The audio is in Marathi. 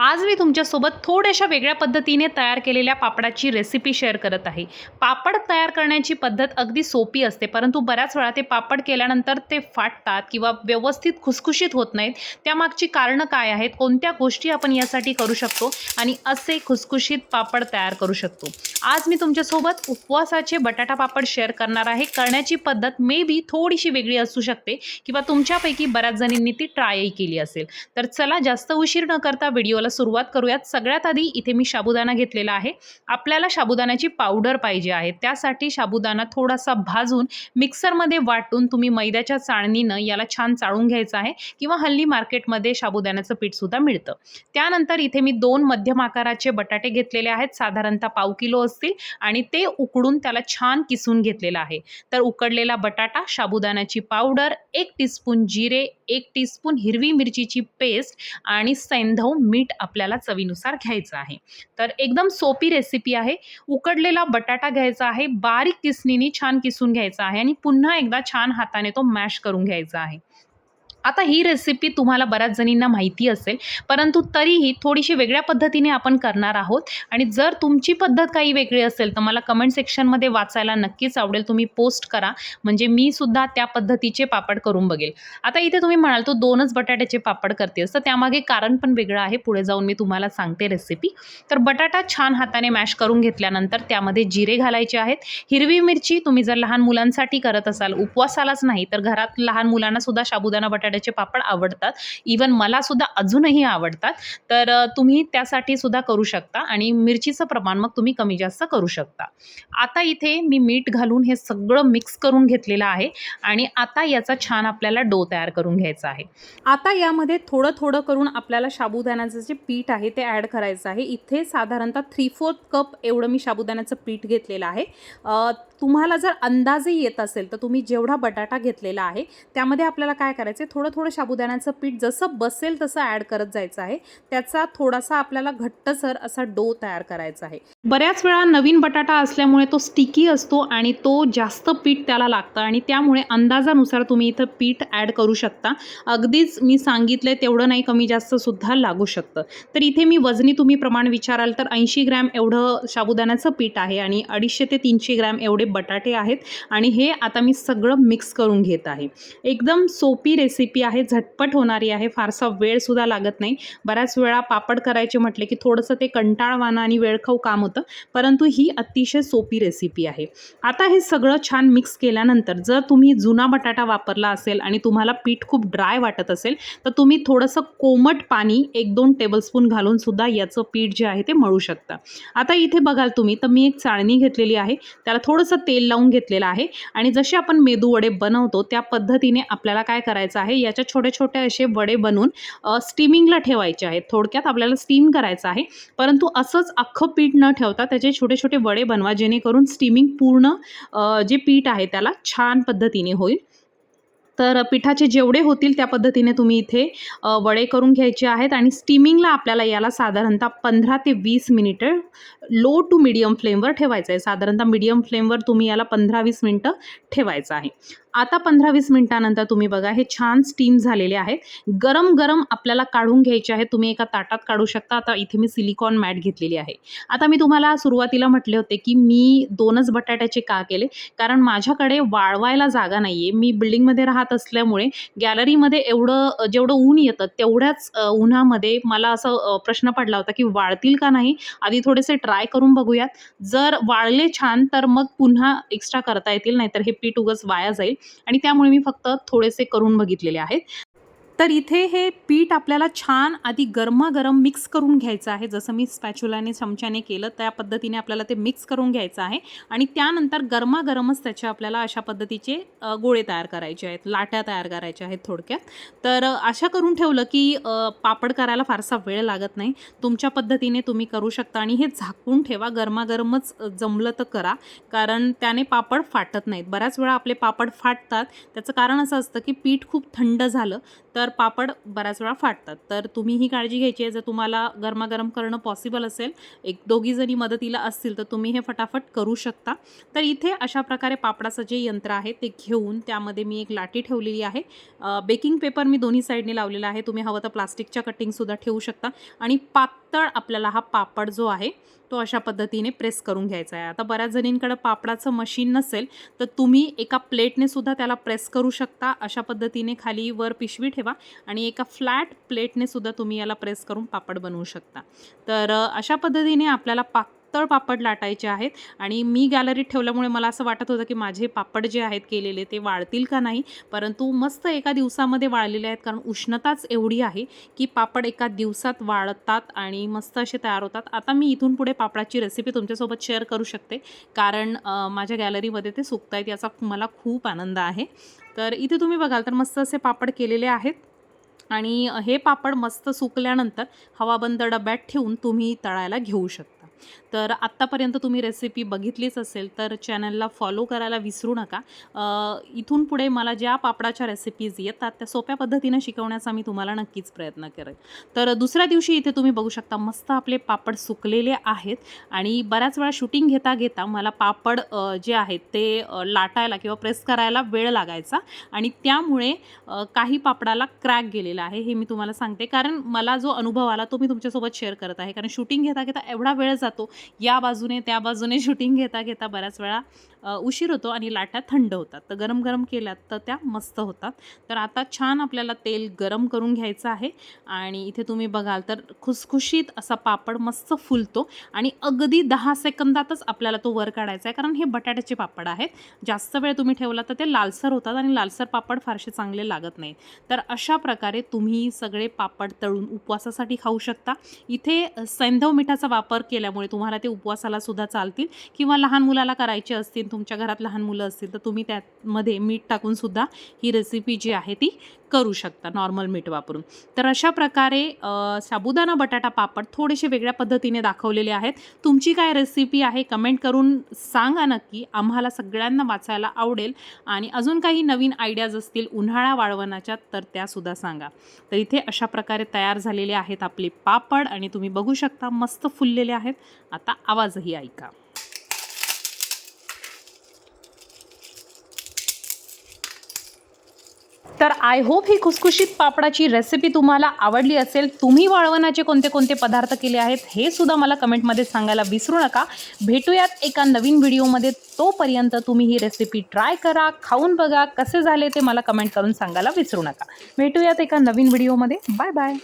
आज मी तुमच्यासोबत थोड्याशा वेगळ्या पद्धतीने तयार केलेल्या पापडाची रेसिपी शेअर करत आहे. पापड तयार करण्याची पद्धत अगदी सोपी असते परंतु बऱ्याच वेळा ते पापड केल्यानंतर ते फाटतात किंवा व्यवस्थित खुसखुशीत होत नाहीत. त्यामागची कारणं काय आहेत? कोणत्या गोष्टी आपण यासाठी करू शकतो? आणि असे खुसखुशीत पापड तयार करू शकतो. आज मी तुमच्यासोबत उपवासाचे बटाटा पापड शेअर करणार आहे. करण्याची पद्धत मे बी थोडीशी वेगळी असू शकते किंवा तुमच्यापैकी बऱ्याच जणींनी ती ट्रायही केली असेल. तर चला जास्त उशीर न करता व्हिडिओला सुरुवात करूयात. सगळ्यात आधी इथे मी साबुदाणा घेतलेला आहे. आपल्याला साबुदाण्याची पावडर पाहिजे आहे. त्यासाठी साबुदाणा थोडासा भाजून मिक्सरमध्ये वाटून तुम्ही मैद्याच्या चाळणीनं याला छान चाळून घ्यायचं आहे किंवा हल्ली मार्केटमध्ये साबुदाण्याचं पीठसुद्धा मिळतं. त्यानंतर इथे मी दोन मध्यम आकाराचे बटाटे घेतलेले आहेत. साधारणतः पाव किलो असतील आणि ते उकडून त्याला छान किसून घेतलेलं आहे. तर उकडलेला बटाटा साबुदाण्याची पावडर एक टीस्पून जिरे एक टीस्पून हिरवी मिरचीची पेस्ट आणि सैंधव मीठ आपल्याला चवीनुसार घ्यायचं आहे. तर एकदम सोपी रेसिपी आहे. उकडलेला बटाटा घ्यायचा आहे. बारीक किसणीने छान किसून घ्यायचा आहे आणि पुन्हा एकदा छान हाताने तो मॅश करून घ्यायचा आहे. आता ही रेसिपी तुम्हाला बऱ्याच जणींना माहिती असेल परंतु तरीही थोडीशी वेगळ्या पद्धतीने आपण करणार आहोत. आणि जर तुमची पद्धत काही वेगळी असेल तर मला कमेंट सेक्शनमध्ये वाचायला नक्कीच आवडेल. तुम्ही पोस्ट करा. म्हणजे मी सुद्धा त्या पद्धतीचे पापड करून बघेल. आता इथे तुम्ही म्हणाल तो दोनच बटाट्याचे पापड करते तर त्यामागे कारण पण वेगळं आहे. पुढे जाऊन मी तुम्हाला सांगते रेसिपी तर बटाटा छान हाताने मॅश करून घेतल्यानंतर त्यामध्ये जिरे घालायचे आहेत. हिरवी मिरची तुम्ही जर लहान मुलांसाठी करत असाल उपवासालाच नाही तर घरात लहान मुलांना सुद्धा साबुदाणा बटाट्याचे पापड आवडतात. इवन मला सुद्धा अजूनही आवडतात. तर तुम्ही त्यासाठी सुद्धा करू शकता आणि मिरचीचं प्रमाण मग तुम्ही कमी जास्त करू शकता. आता इथे मी मीठ घालून हे सगळं मिक्स करून घेतलेलं आहे आणि आता याचा छान आपल्याला डो तयार करून घ्यायचा आहे. आता यामध्ये थोडं थोडं करून आपल्याला साबुदाण्याचं जे पीठ आहे ते ॲड करायचं आहे. इथे साधारणतः थ्री फोर्थ कप एवढं मी साबुदाण्याचं पीठ घेतलेलं आहे. तुम्हाला जर अंदाजे येत असेल तर तुम्ही जेवढा बटाटा घेतलेला आहे त्यामध्ये आपल्याला काय करायचं आहे थोडं थोडं साबुदाण्याचं पीठ जसं बसेल तसं ॲड करत जायचं आहे. त्याचा थोडासा आपल्याला घट्टसर असा डो तयार करायचा आहे. बऱ्याच वेळा नवीन बटाटा असल्यामुळे तो स्टिकी असतो आणि तो जास्त पीठ त्याला लागतं आणि त्यामुळे अंदाजानुसार तुम्ही इथं पीठ ॲड करू शकता. अगदीच मी सांगितले तेवढं नाही कमी जास्त सुद्धा लागू शकतं. तर इथे मी वजनी तुम्ही प्रमाण विचाराल तर ऐंशी ग्रॅम एवढं साबुदाण्याचं पीठ आहे आणि अडीचशे ते तीनशे ग्रॅम एवढे बटाटे आहेत आणि हे आता मी सगळं मिक्स करून घेत आहे. एकदम सोपी रेसिपी आहे झटपट होणारी आहे फारसा वेळसुद्धा लागत नाही. बऱ्याच वेळा पापड करायचे म्हटले की थोडंसं ते कंटाळवाणं आणि वेळखाऊ काम होतं परंतु ही अतिशय सोपी रेसिपी आहे. आता हे सगळं छान मिक्स केल्यानंतर जर तुम्ही जुना बटाटा वापरला असेल आणि तुम्हाला पीठ खूप ड्राय वाटत असेल तर तुम्ही थोडंसं कोमट पाणी एक दोन टेबलस्पून घालून सुद्धा याचं पीठ जे आहे ते मळू शकता. आता इथे बघाल तुम्ही तर मी एक चाळणी घेतलेली आहे त्याला थोडंसं तेल लावून घेतलेलं आहे. आणि जसे आपण मेदू वडे बनवतो त्या पद्धतीने आपल्याला काय करायचं आहे? याच्या छोटे छोटे असे वडे बनवून स्टीमिंगला ठेवायचे आहेत. थोडक्यात आपल्याला स्टीम करायचं आहे. परंतु असंच अख्खं पीठ न ठेवता त्याचे छोटे छोटे वडे बनवा जेणेकरून स्टीमिंग पूर्ण जे पीठ आहे त्याला छान पद्धतीने होईल. तर पिठाचे जेवढे होतील त्या पद्धतीने तुम्ही इथे वडे करून घ्यायचे आहेत आणि स्टीमिंगला आपल्याला याला साधारणतः पंधरा ते वीस मिनिटं लो टू मिडियम फ्लेमवर ठेवायचं आहे. साधारणतः मिडियम फ्लेमवर तुम्ही याला पंधरा वीस मिनटं ठेवायचं आहे. आता पंधरा वीस मिनटानंतर तुम्ही बघा हे छान स्टीम झालेले आहेत. गरम गरम आपल्याला काढून घ्यायचे आहे तुम्ही एका ताटात काढू शकता. आता इथे मी सिलिकॉन मॅट घेतलेली आहे. आता मी तुम्हाला सुरुवातीला म्हटले होते की मी दोनच बटाट्याचे का केले? कारण माझ्याकडे वाळवायला जागा नाही आहे मी बिल्डिंगमध्ये राहत असल्यामुळे गॅलरीमध्ये एवढं जेवढं ऊन येतं तेवढ्याच उन्हामध्ये मला असं प्रश्न पडला होता की वाळतील का नाही? आधी थोडेसे ट्राय करून बघूयात. जर वाळले छान तर मग पुन्हा एक्स्ट्रा करता येतील नाहीतर हे पीठ उगच वाया जाईल. आणि त्यामुळे मी फक्त थोडेसे करून बघितलेले आहेत. तर इथे हे पीठ आपल्याला छान आधी गरमागरम मिक्स करून घ्यायचं आहे. जसं मी स्पॅच्युलाने चमच्याने केलं त्या पद्धतीने आपल्याला ते मिक्स करून घ्यायचं आहे. आणि त्यानंतर गरमागरमच त्याचे आपल्याला अशा पद्धतीचे गोळे तयार करायचे आहेत लाट्या तयार करायच्या आहेत थोडक्यात. तर अशा करून ठेवलं की पापड करायला फारसा वेळ लागत नाही. तुमच्या पद्धतीने तुम्ही करू शकता आणि हे झाकून ठेवा. गरमागरमच जमलं तर करा. कारण त्याने पापड फाटत नाहीत. बऱ्याच वेळा आपले पापड फाटतात. त्याचं कारण असं असतं की पीठ खूप थंड झालं तर तर पापड बऱ्याच वेळा फाटतात तर तुम्ही ही काळजी घ्यायची आहे. जर तुम्हाला गरमागरम करणं पॉसिबल असेल एक दोघी जणी मदतीला असतील तर तुम्ही हे फटाफट करू शकता. तर इथे अशा प्रकारे पापडाचं जे यंत्र आहे ते घेऊन त्यामध्ये मी एक लाटी ठेवलेली आहे. बेकिंग पेपर मी दोन्ही साईडने लावलेला आहे. तुम्ही हवं तर प्लास्टिकच्या कटिंगसुद्धा ठेवू शकता. आणि पातळ आपल्याला हा पापड जो आहे तो अशा पद्धतीने प्रेस करून घ्यायचा आहे. आता बऱ्याच जणींकडे पापडाचं मशीन नसेल तर तुम्ही एका प्लेटने सुद्धा त्याला प्रेस करू शकता. अशा पद्धतीने खाली वर पिशवी ठेवा. आणि एका फ्लॅट प्लेटने सुद्धा तुम्ही याला प्रेस करून पापड बनवू शकता. तर अशा पद्धतीने आपल्याला पातळ पापड लाटायचे आहेत आणि मी गॅलरीत ठेवल्यामुळे मला असं वाटत होतं की माझे पापड जे आहेत केलेले ते वाळतील का नाही? परंतु मस्त एका दिवसामध्ये वाळलेले आहेत कारण उष्णताच एवढी आहे की पापड एका दिवसात वाळतात आणि मस्त असे तयार होतात. आता मी इथून पुढे पापडाची रेसिपी तुमच्यासोबत शेअर करू शकते. कारण माझ्या गॅलरीमध्ये ते सुकत आहेत याचा मला खूप आनंद आहे. तर इथे तुम्ही बघाल तर मस्त असे पापड केलेले आहेत. आणि हे पापड मस्त सुकल्यानंतर हवाबंद डब्यात ठेवून तुम्ही तळायला घेऊ शकता. तर आत्तापर्यंत तुम्ही रेसिपी बघितलीच असेल तर चॅनलला फॉलो करायला विसरू नका. इथून पुढे मला ज्या पापडाच्या रेसिपीज येतात त्या सोप्या पद्धतीनं शिकवण्याचा मी तुम्हाला नक्कीच प्रयत्न करेन. तर दुसऱ्या दिवशी इथे तुम्ही बघू शकता मस्त आपले पापड सुकलेले आहेत आणि बऱ्याच वेळा शूटिंग घेता घेता मला पापड जे आहेत ते लाटायला किंवा प्रेस करायला वेळ लागायचा आणि त्यामुळे काही पापडाला क्रॅक गेलेला आहे हे मी तुम्हाला सांगते. कारण मला जो अनुभव आला तो मी तुमच्यासोबत शेअर करत आहे. कारण शूटिंग घेता घेता एवढा वेळ जातो या बाजूने त्या बाजूने शूटिंग घेता घेता बऱ्याच वेळा उशीर होतो आणि लाट्या थंड होतात. तर गरम गरम केल्यात तर त्या मस्त होतात. तर आता छान आपल्याला तेल गरम करून घ्यायचं आहे आणि इथे तुम्ही बघाल तर खुसखुशीत असा पापड मस्त फुलतो आणि अगदी दहा सेकंदातच आपल्याला तो वर काढायचा आहे. कारण हे बटाट्याचे पापड आहेत. जास्त वेळ तुम्ही ठेवला तर ते लालसर होतात आणि लालसर पापड फारसे चांगले लागत नाही तर अशा प्रकारे तुम्ही सगळे पापड तळून उपवासासाठी खाऊ शकता. इथे सैंधव मिठाचा वापर केल्यामुळे तुम्हाला ते उपवासाला सुद्धा चालतील किंवा लहान मुलाला करायचे असतील तुमच्या घरात लहान मुलं असतील तर तुम्ही त्यामध्ये मीठ टाकून सुद्धा ही रेसिपी जी आहे ती करू शकता नॉर्मल मीठ वापरून. तर अशा प्रकारे साबुदाणा बटाटा पापड थोडेसे वेगळ्या पद्धतीने दाखवलेले आहेत. तुमची काय रेसिपी आहे कमेंट करून सांगा नक्की. आम्हाला सगळ्यांना वाचायला आवडेल. आणि अजून काही नवीन आयडियाज असतील उन्हाळा वाळवणाच्या तर त्यासुद्धा सांगा. तर इथे अशा प्रकारे तयार झालेले आहेत आपले पापड आणि तुम्ही बघू शकता मस्त फुललेले आहेत. आता आवाजही ऐका. तर आय होप ही खुसखुशीत पापडाची रेसिपी तुम्हाला आवडली असेल. तुम्ही वाळवणाचे कोणते कोणते पदार्थ केले आहेत हे सुद्धा मला कमेंटमध्ये सांगायला विसरू नका. भेटूयात एका नवीन व्हिडिओमध्ये. तोपर्यंत तुम्ही ही रेसिपी ट्राय करा खाऊन बघा कसे झाले ते मला कमेंट करून सांगायला विसरू नका. भेटूयात एका नवीन व्हिडिओमध्ये. Bye bye